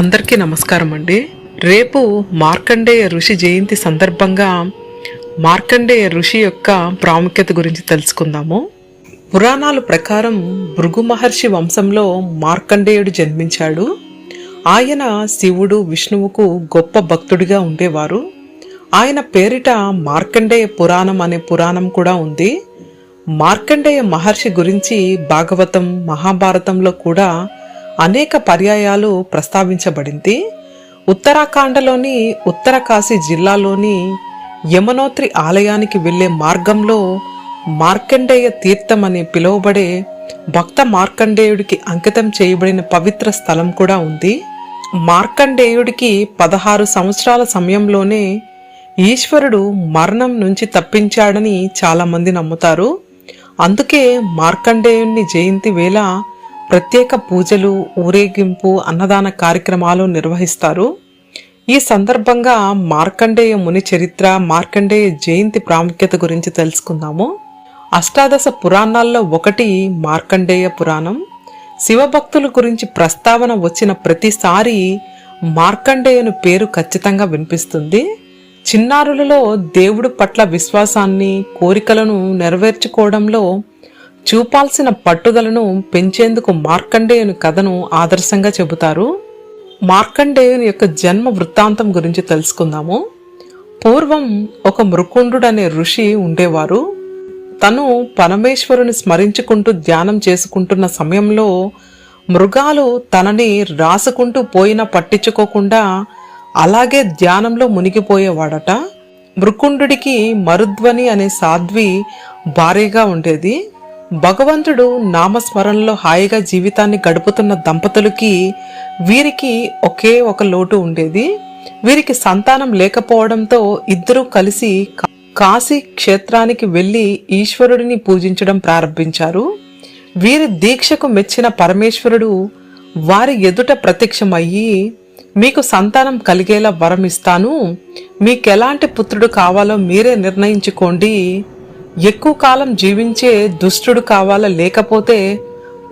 అందరికీ నమస్కారం అండి రేపు మార్కండేయ ఋషి జయంతి సందర్భంగా మార్కండేయ ఋషి యొక్క ప్రాముఖ్యత గురించి తెలుసుకుందాము. పురాణాల ప్రకారం భృగు మహర్షి వంశంలో మార్కండేయుడు జన్మించాడు. ఆయన శివుడు విష్ణువుకు గొప్ప భక్తుడిగా ఉండేవారు. ఆయన పేరిట మార్కండేయ పురాణం అనే పురాణం కూడా ఉంది. మార్కండేయ మహర్షి గురించి భాగవతం మహాభారతంలో కూడా అనేక పర్యాయాలు ప్రస్తావించబడింది. ఉత్తరాఖండలోని ఉత్తరకాశీ జిల్లాలోని యమునోత్రి ఆలయానికి వెళ్ళే మార్గంలో మార్కండేయ తీర్థం అని పిలువబడే భక్త మార్కండేయుడికి అంకితం చేయబడిన పవిత్ర స్థలం కూడా ఉంది. మార్కండేయుడికి పదహారు సంవత్సరాల సమయంలోనే ఈశ్వరుడు మరణం నుంచి తప్పించాడని చాలామంది నమ్ముతారు. అందుకే మార్కండేయుని జయంతి వేళ ప్రత్యేక పూజలు ఊరేగింపు అన్నదాన కార్యక్రమాలు నిర్వహిస్తారు. ఈ సందర్భంగా మార్కండేయ ముని చరిత్ర మార్కండేయ జయంతి ప్రాముఖ్యత గురించి తెలుసుకుందాము. అష్టాదశ పురాణాల్లో ఒకటి మార్కండేయ పురాణం. శివభక్తుల గురించి ప్రస్తావన వచ్చిన ప్రతిసారి మార్కండేయుని పేరు ఖచ్చితంగా వినిపిస్తుంది. చిన్నారులలో దేవుడు పట్ల విశ్వాసాన్ని కోరికలను నెరవేర్చుకోవడంలో చూపాల్సిన పట్టుదలను పెంచేందుకు మార్కండేయుని కథను ఆదర్శంగా చెబుతారు. మార్కండేయుని యొక్క జన్మ వృత్తాంతం గురించి తెలుసుకుందాము. పూర్వం ఒక మృకుండుడనే ఋషి ఉండేవారు. తను పరమేశ్వరుని స్మరించుకుంటూ ధ్యానం చేసుకుంటున్న సమయంలో మృగాలు తనని రాసుకుంటూ పోయినా పట్టించుకోకుండా అలాగే ధ్యానంలో మునిగిపోయేవాడట. మృకుండుడికి మరుధ్వని అనే సాధ్వి భారీగా ఉండేది. భగవంతుడు నామస్మరణలో హాయిగా జీవితాన్ని గడుపుతున్న దంపతులకి వీరికి ఒకే ఒక లోటు ఉండేది. వీరికి సంతానం లేకపోవడంతో ఇద్దరూ కలిసి కాశీ క్షేత్రానికి వెళ్ళి ఈశ్వరుడిని పూజించడం ప్రారంభించారు. వీరి దీక్షకు మెచ్చిన పరమేశ్వరుడు వారి ఎదుట ప్రత్యక్షమయ్యి మీకు సంతానం కలిగేలా వరం ఇస్తాను. మీకెలాంటి పుత్రుడు కావాలో మీరే నిర్ణయించుకోండి. ఎక్కువ కాలం జీవించే దుష్టుడు కావాలా? లేకపోతే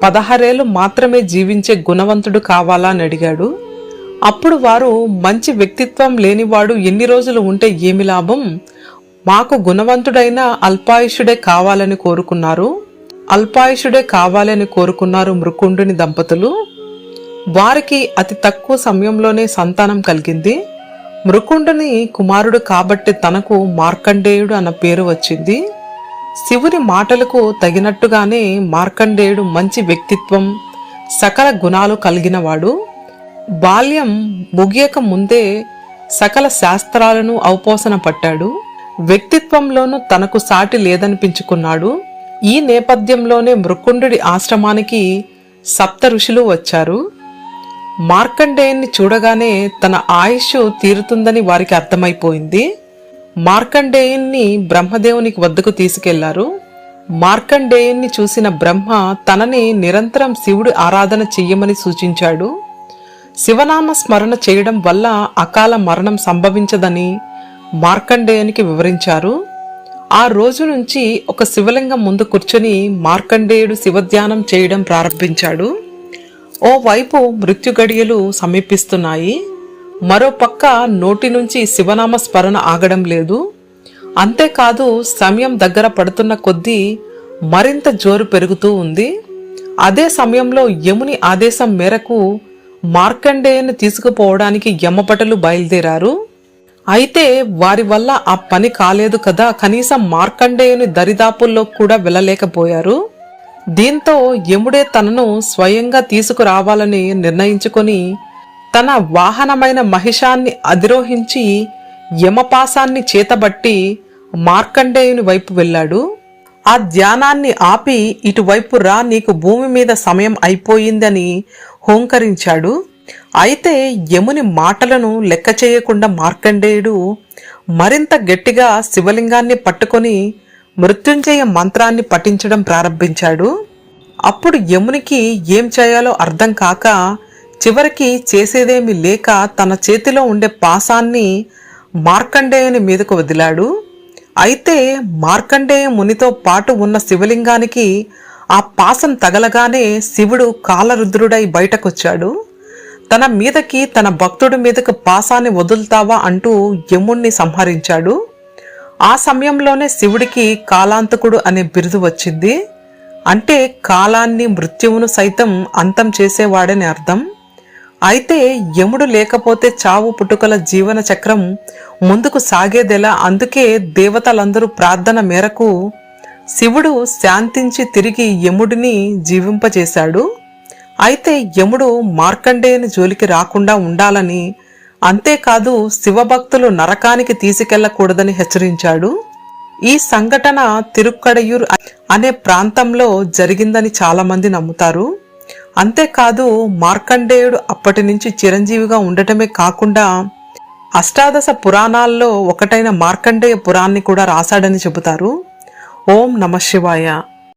పదహారేళ్ళు మాత్రమే జీవించే గుణవంతుడు కావాలా అని అడిగాడు. అప్పుడు వారు మంచి వ్యక్తిత్వం లేనివాడు ఎన్ని రోజులు ఉంటే ఏమి లాభం? మాకు గుణవంతుడైన అల్పాయుషుడే కావాలని కోరుకున్నారు. అల్పాయుషుడే కావాలని కోరుకున్నారు మృకుండుని దంపతులు. వారికి అతి తక్కువ సమయంలోనే సంతానం కలిగింది. మృకుండుని కుమారుడు కాబట్టి తనకు మార్కండేయుడు అన్న పేరు వచ్చింది. శివుని మాటలకు తగినట్టుగానే మార్కండేయుడు మంచి వ్యక్తిత్వం సకల గుణాలు కలిగినవాడు. బాల్యం ముగియక ముందే సకల శాస్త్రాలను ఔపోసన పట్టాడు. వ్యక్తిత్వంలోనూ తనకు సాటి లేదనిపించుకున్నాడు. ఈ నేపథ్యంలోనే మృకుండుడి ఆశ్రమానికి సప్త ఋషులు వచ్చారు. మార్కండేయుని చూడగానే తన ఆయుష్ తీరుతుందని వారికి అర్థమైపోయింది. మార్కండేయుణ్ణి బ్రహ్మదేవునికి వద్దకు తీసుకెళ్ళారు. మార్కండేయుణ్ణి చూసిన బ్రహ్మ తనని నిరంతరం శివుడి ఆరాధన చెయ్యమని సూచించాడు. శివనామ స్మరణ చేయడం వల్ల అకాల మరణం సంభవించదని మార్కండేయునికి వివరించారు. ఆ రోజు నుంచి ఒక శివలింగం ముందు కూర్చొని మార్కండేయుడు శివధ్యానం చేయడం ప్రారంభించాడు. ఓవైపు మృత్యుగడియలు సమీపిస్తున్నాయి. మరోపక్క నోటి నుంచి శివనామ స్మరణ ఆగడం లేదు. అంతేకాదు సమయం దగ్గర పడుతున్న కొద్దీ మరింత జోరు పెరుగుతూ ఉంది. అదే సమయంలో యముని ఆదేశం మేరకు మార్కండేయను తీసుకుపోవడానికి యమపటలు బయలుదేరారు. అయితే వారి వల్ల ఆ పని కాలేదు కదా కనీసం మార్కండేయుని దరిదాపుల్లో కూడా వెళ్ళలేకపోయారు. దీంతో యముడే తనను స్వయంగా తీసుకురావాలని నిర్ణయించుకొని తన వాహనమైన మహిషాన్ని అధిరోహించి యమపాసాన్ని చేతబట్టి మార్కండేయుని వైపు వెళ్ళాడు. ఆ ధ్యానాన్ని ఆపి ఇటువైపు రా నీకు భూమి మీద సమయం అయిపోయిందని హోంకరించాడు. అయితే యముని మాటలను లెక్క చేయకుండా మార్కండేయుడు మరింత గట్టిగా శివలింగాన్ని పట్టుకొని మృత్యుంజయ మంత్రాన్ని పఠించడం ప్రారంభించాడు. అప్పుడు యమునికి ఏం చేయాలో అర్థం కాక చివరికి చేసేదేమి లేక తన చేతిలో ఉండే పాసాన్ని మార్కండేయుని మీదకు వదిలాడు. అయితే మార్కండేయ మునితో పాటు ఉన్న శివలింగానికి ఆ పాసం తగలగానే శివుడు కాలరుద్రుడై బయటకొచ్చాడు. తన మీదకి తన భక్తుడి మీదకి పాసాన్ని వదులుతావా అంటూ యముణ్ణి సంహరించాడు. ఆ సమయంలోనే శివుడికి కాలాంతకుడు అనే బిరుదు వచ్చింది. అంటే కాలాన్ని మృత్యువును సైతం అంతం చేసేవాడని అర్థం. అయితే యముడు లేకపోతే చావు పుట్టుకల జీవన చక్రం ముందుకు సాగేదెలా అందుకే దేవతలందరూ ప్రార్థన మేరకు శివుడు శాంతించి తిరిగి యముడిని జీవింపజేశాడు. అయితే యముడు మార్కండేయుని జోలికి రాకుండా ఉండాలని అంతేకాదు శివభక్తులు నరకానికి తీసుకెళ్ళకూడదని హెచ్చరించాడు. ఈ సంఘటన తిరుక్కడయూర్ అనే ప్రాంతంలో జరిగిందని చాలామంది నమ్ముతారు. అంతేకాదు మార్కండేయుడు అప్పటి నుంచి చిరంజీవిగా ఉండటమే కాకుండా అష్టాదశ పురాణాల్లో ఒకటైన మార్కండేయ పురాణాన్ని కూడా రాశాడని చెబుతారు. ఓం నమ శివాయ.